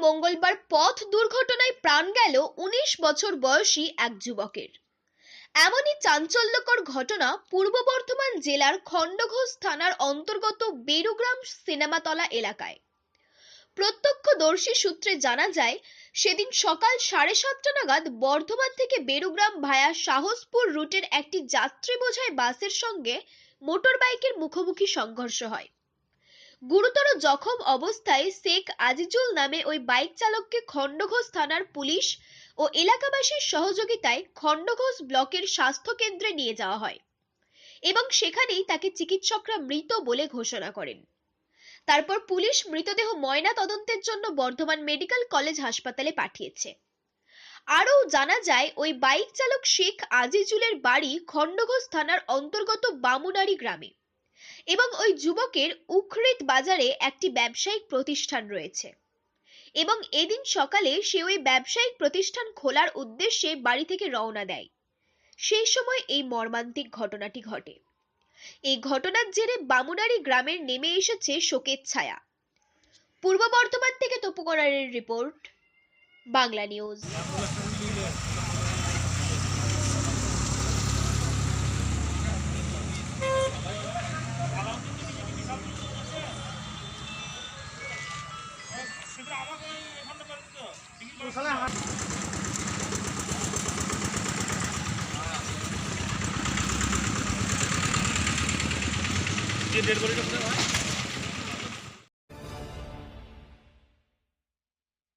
মঙ্গলবার পথ দুর্ঘটনায় প্রাণ গেল উনিশ বছর বয়সী এক যুবকের। এমনই চাঞ্চল্যকর ঘটনা পূর্ব বর্ধমান জেলার খণ্ডঘোষ থানার অন্তর্গত বেরুগ্রাম সিনেমাতলা এলাকায়। প্রত্যক্ষদর্শী সূত্রে জানা যায়, সেদিন সকাল সাড়ে সাতটা নাগাদ বর্ধমান থেকে বেরুগ্রাম ভায়া সাহসপুর রুটের একটি যাত্রী বোঝাই বাসের সঙ্গে মোটর বাইকের মুখোমুখি সংঘর্ষ হয়। গুরুতর জখম অবস্থায় শেখ আজিজুল নামে ওই বাইক চালককে খণ্ডঘোষ থানার পুলিশ ও এলাকাবাসীর সহযোগিতায় খণ্ডঘোষ ব্লকের স্বাস্থ্য কেন্দ্রে নিয়ে যাওয়া হয় এবং সেখানেই তাকে চিকিৎসকরা মৃত বলে ঘোষণা করেন। তারপর পুলিশ মৃতদেহ ময়না তদন্তের জন্য বর্ধমান মেডিকেল কলেজ হাসপাতালে পাঠিয়েছে। আরও জানা যায়, ওই বাইক চালক শেখ আজিজুলের বাড়ি খণ্ডঘোষ থানার অন্তর্গত বামুনারি গ্রামে। এবং ওই যুবকের উখরিত বাজারে একটি ব্যবসায়িক প্রতিষ্ঠান রয়েছে। এবং এদিন সকালে সে ওই ব্যবসায়িক প্রতিষ্ঠান খোলার উদ্দেশ্যে বাড়ি থেকে রওনা দেয়। সেই সময় এই মর্মান্তিক ঘটনাটি ঘটে। এই ঘটনার জেরে বামুনারি গ্রামের নেমে এসেছে শোকের ছায়া। পূর্ব বর্ধমান থেকে তপুকরারের রিপোর্ট, বাংলা নিউজ। ডেড বডিটা কোথায় হয়?